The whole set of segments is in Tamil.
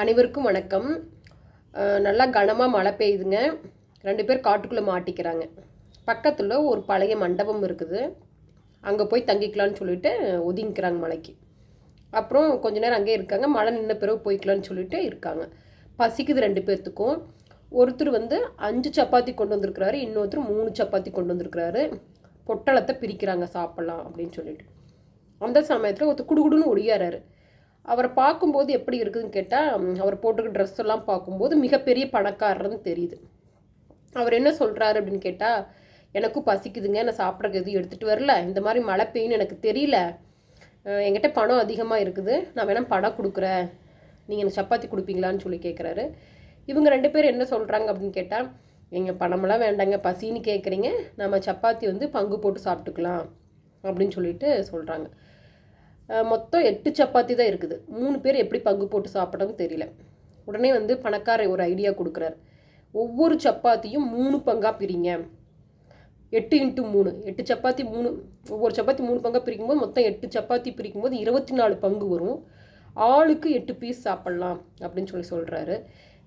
அனைவருக்கும் வணக்கம். நல்லா கனமாக மழை பெய்யுதுங்க. ரெண்டு பேர் காட்டுக்குள்ளே மாட்டிக்கிறாங்க. பக்கத்தில் ஒரு பழைய மண்டபம் இருக்குது. அங்கே போய் தங்கிக்கலான்னு சொல்லிட்டு ஒதுங்கிக்கிறாங்க மலைக்கு. அப்புறம் கொஞ்ச நேரம் அங்கேயே இருக்காங்க. மழை நின்ன பிறகு போய்க்கலான்னு சொல்லிட்டு இருக்காங்க. பசிக்குது ரெண்டு பேர்த்துக்கும். ஒருத்தர் வந்து அஞ்சு சப்பாத்தி கொண்டு வந்திருக்கிறாரு. இன்னொருத்தர் மூணு சப்பாத்தி கொண்டு வந்திருக்கிறாரு. பொட்டலத்தை பிரிக்கிறாங்க சாப்பிட்லாம் அப்படின்னு சொல்லிட்டு. அந்த சமயத்தில் ஒருத்தர் குடுகுடுன்னு ஒடியாராரு அவரை பார்க்கும்போது எப்படி இருக்குதுன்னு கேட்டால் அவர் போட்டுக்க ட்ரெஸ் எல்லாம் பார்க்கும்போது மிகப்பெரிய பணக்காரர்னு தெரியுது. அவர் என்ன சொல்கிறாரு அப்படின்னு கேட்டால் எனக்கும் பசிக்குதுங்க நான் சாப்பிட்றதுக்கு எதுவும் எடுத்துகிட்டு வரல. இந்த மாதிரி மழை பெய்யுன்னு எனக்கு தெரியல. என்கிட்ட பணம் அதிகமாக இருக்குது. நான் வேணால் பணம் கொடுக்குறேன். நீங்கள் எனக்கு சப்பாத்தி கொடுப்பீங்களான்னு சொல்லி கேட்குறாரு இவங்க ரெண்டு பேரும் என்ன சொல்கிறாங்க அப்படின்னு கேட்டால் எங்கள் பணமெல்லாம் வேண்டாங்க பசின்னு கேட்குறீங்க நம்ம சப்பாத்தி வந்து பங்கு போட்டு சாப்பிட்டுக்கலாம். அப்படின்னு சொல்லிட்டு சொல்கிறாங்க மொத்தம் எட்டு சப்பாத்தி தான் இருக்குது. மூணு பேர் எப்படி பங்கு போட்டு சாப்பிட்றதுன்னு தெரியல. உடனே வந்து பணக்காரர் ஒரு ஐடியா கொடுக்குறாரு. ஒவ்வொரு சப்பாத்தியும் மூணு பங்காக பிரிங்க. எட்டு இன்ட்டு மூணு. எட்டு சப்பாத்தி மூணு ஒவ்வொரு சப்பாத்தி மூணு பங்காக பிரிக்கும்போது மொத்தம் எட்டு சப்பாத்தி பிரிக்கும்போது இருபத்தி நாலு பங்கு வரும். ஆளுக்கு எட்டு பீஸ் சாப்பிட்லாம் அப்படின்னு சொல்லி சொல்கிறாரு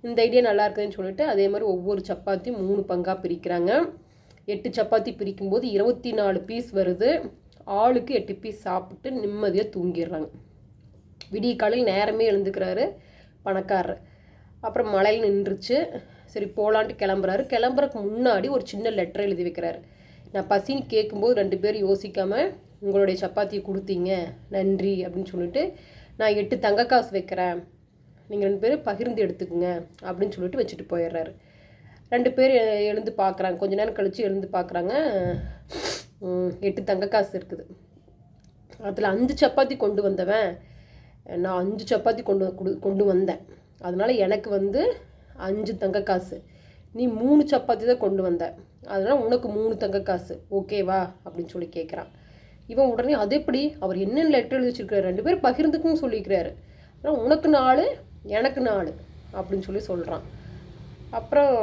இந்த ஐடியா நல்லா இருக்குதுன்னு சொல்லிட்டு அதே மாதிரி ஒவ்வொரு சப்பாத்தியும் மூணு பங்காக பிரிக்கிறாங்க. எட்டு சப்பாத்தி பிரிக்கும்போது இருபத்தி நாலு பீஸ் வருது. ஆளுக்கு எட்டு பீஸ் சாப்பிட்டு நிம்மதியாக தூங்கிடுறாங்க. விடிய காலையில் நேரமே எழுந்துக்கிறாரு பணக்காரர். அப்புறம் மழையில் நின்றுச்சு. சரி போகலான்ட்டு கிளம்புறாரு. கிளம்புறதுக்கு முன்னாடி ஒரு சின்ன லெட்டர் எழுதி வைக்கிறாரு. நான் பசின்னு கேட்கும்போது ரெண்டு பேரும் யோசிக்காமல் உங்களுடைய சப்பாத்தியை கொடுத்தீங்க. நன்றி அப்படின்னு சொல்லிட்டு நான் எட்டு தங்க காசு வைக்கிறேன். நீங்கள் ரெண்டு பேரும் பகிர்ந்து எடுத்துக்கோங்க அப்படின்னு சொல்லிட்டு வச்சுட்டு போயிடுறாரு. ரெண்டு பேர் எழுந்து பார்க்குறாங்க. கொஞ்ச நேரம் கழித்து எழுந்து பார்க்குறாங்க. எட்டு தங்க காசு இருக்குது. அதில் அஞ்சு சப்பாத்தி கொண்டு வந்தவன் நான் அஞ்சு சப்பாத்தி கொண்டு கொடு கொண்டு வந்தேன். அதனால் எனக்கு வந்து அஞ்சு தங்க காசு. நீ மூணு சப்பாத்தி தான் கொண்டு வந்த. அதனால் உனக்கு மூணு தங்க காசு. ஓகேவா அப்படின்னு சொல்லி கேட்குறான் இவன் உடனே அது எப்படி? அவர் என்னென்ன லெட்டர் எழுதி வச்சிருக்காரு ரெண்டு பேரும் பகிர்ந்துக்கும் சொல்லியிருக்கிறாரு ஆனால் உனக்கு நாலு எனக்கு நாலு அப்படின்னு சொல்லி சொல்கிறான் அப்புறம்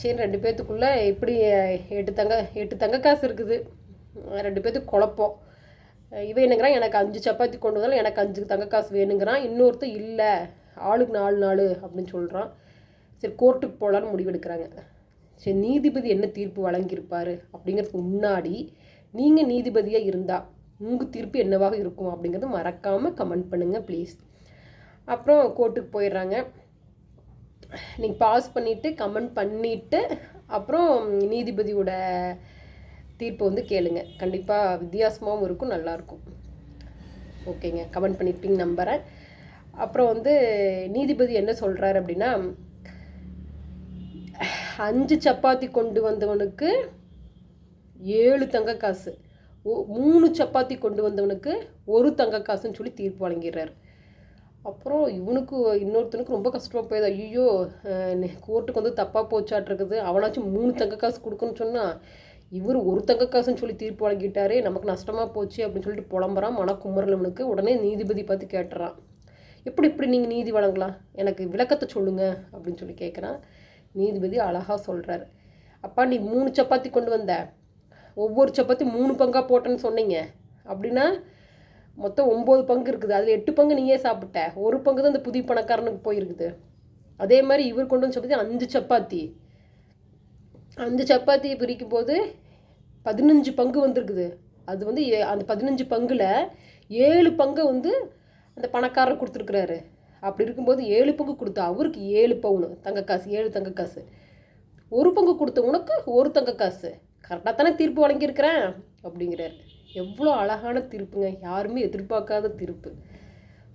சரி ரெண்டு பேர்த்துக்குள்ளே எப்படி எட்டு தங்க எட்டு தங்க காசு இருக்குது. ரெண்டு பேர்த்துக்கு குழப்பம். அஹ், இவன் என்னங்கிறான் எனக்கு அஞ்சு சப்பாத்தி கொண்டு வந்தாலும் எனக்கு அஞ்சு தங்க காசு வேணுங்கிறான். இன்னொருத்தர் இல்லை ஆளுக்கு நாலு நாள் அப்படின்னு சொல்கிறான் சரி கோர்ட்டுக்கு போகலான்னு முடிவெடுக்கிறாங்க. சரி நீதிபதி என்ன தீர்ப்பு வழங்கியிருப்பார் அப்படிங்கிறதுக்கு முன்னாடி நீங்கள் நீதிபதியாக இருந்தால் உங்கள் தீர்ப்பு என்னவாக இருக்கும் அப்படிங்கிறது மறக்காமல் கமெண்ட் பண்ணுங்கள் ப்ளீஸ் அப்புறம் கோர்ட்டுக்கு போயிடுறாங்க. நீங்கள் பாஸ் பண்ணிவிட்டு கமெண்ட் பண்ணிவிட்டு அப்புறம் நீதிபதியோட தீர்ப்பு வந்து கேளுங்க. கண்டிப்பாக வித்தியாசமாகவும் இருக்கும் நல்லாயிருக்கும் ஓகேங்க. கமெண்ட் பண்ணியிருப்பீங்க நம்புகிறேன் அப்புறம் வந்து நீதிபதி என்ன சொல்கிறாரு அப்படின்னா அஞ்சு சப்பாத்தி கொண்டு வந்தவனுக்கு ஏழு தங்க காசு. ஒ- மூணு சப்பாத்தி கொண்டு வந்தவனுக்கு ஒரு தங்க காசுன்னு சொல்லி தீர்ப்பு வழங்கிடுறாரு. அப்புறம் இவனுக்கு இன்னொருத்தனுக்கு ரொம்ப கஷ்டமாக போயுது. ஐயோ கோர்ட்டுக்கு வந்து தப்பாக போச்சாட்ருக்குது. அவனாச்சும் மூணு தங்க காசு கொடுக்குன்னு சொன்னால் இவர் ஒருத்தங்க காசுன்னு சொல்லி தீர்ப்பு வழங்கிட்டாரு நமக்கு நஷ்டமாக போச்சு அப்படின்னு சொல்லிட்டு புலம்புறான் மனக்குமரல் இவனுக்கு உடனே நீதிபதி பார்த்து கேட்டுறான். எப்படி இப்படி நீங்கள் நீதி வழங்கலாம்? எனக்கு விளக்கத்தை சொல்லுங்க அப்படின்னு சொல்லி கேட்குறான் நீதிபதி அழகாக சொல்கிறாரு அப்பா நீ மூணு சப்பாத்தி கொண்டு வந்த. ஒவ்வொரு சப்பாத்தி மூணு பங்காக போட்டேன்னு சொன்னீங்க. அப்படின்னா மொத்தம் ஒம்பது பங்கு இருக்குது. அதில் எட்டு பங்கு நீயே சாப்பிட்ட. ஒரு பங்கு தான் இந்த புதிய பணக்காரனுக்கு போயிருக்குது. அதே மாதிரி இவர் கொண்டு வந்து சப்பாத்தி அஞ்சு சப்பாத்தி. அந்த சப்பாத்தியை பிரிக்கும் போது பதினஞ்சு பங்கு வந்திருக்குது. அது வந்து ஏ- அந்த பதினஞ்சு பங்கில் ஏழு பங்கை வந்து அந்த பணக்காரர் கொடுத்துருக்குறாரு. அப்படி இருக்கும்போது ஏழு பங்கு கொடுத்தா அவருக்கு ஏழு பவுனு தங்க காசு ஏழு தங்க காசு ஒரு பங்கு கொடுத்த உனக்கு ஒரு தங்க காசு கரெக்டாக தானே தீர்ப்பு வழங்கியிருக்கிறேன் அப்படிங்கிறாரு. எவ்வளோ அழகான தீர்ப்புங்க. யாருமே எதிர்பார்க்காத தீர்ப்பு.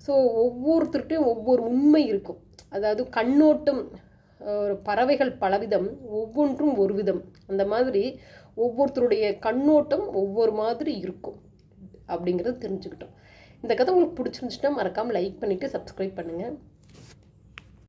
ஸோ ஒவ்வொருத்தருகிட்டையும் ஒவ்வொரு உண்மை இருக்கும். அதாவது கண்ணோட்டம் ஒரு பறவைகள் பலவிதம் ஒவ்வொன்றும் ஒரு விதம் அந்த மாதிரி ஒவ்வொருத்தருடைய கண்ணோட்டம் ஒவ்வொரு மாதிரி இருக்கும் அப்படிங்கிறத தெரிஞ்சுக்கிட்டோம். இந்த கதை உங்களுக்கு பிடிச்சிருந்துச்சுன்னா மறக்காமல் லைக் பண்ணிவிட்டு சப்ஸ்கிரைப் பண்ணுங்கள்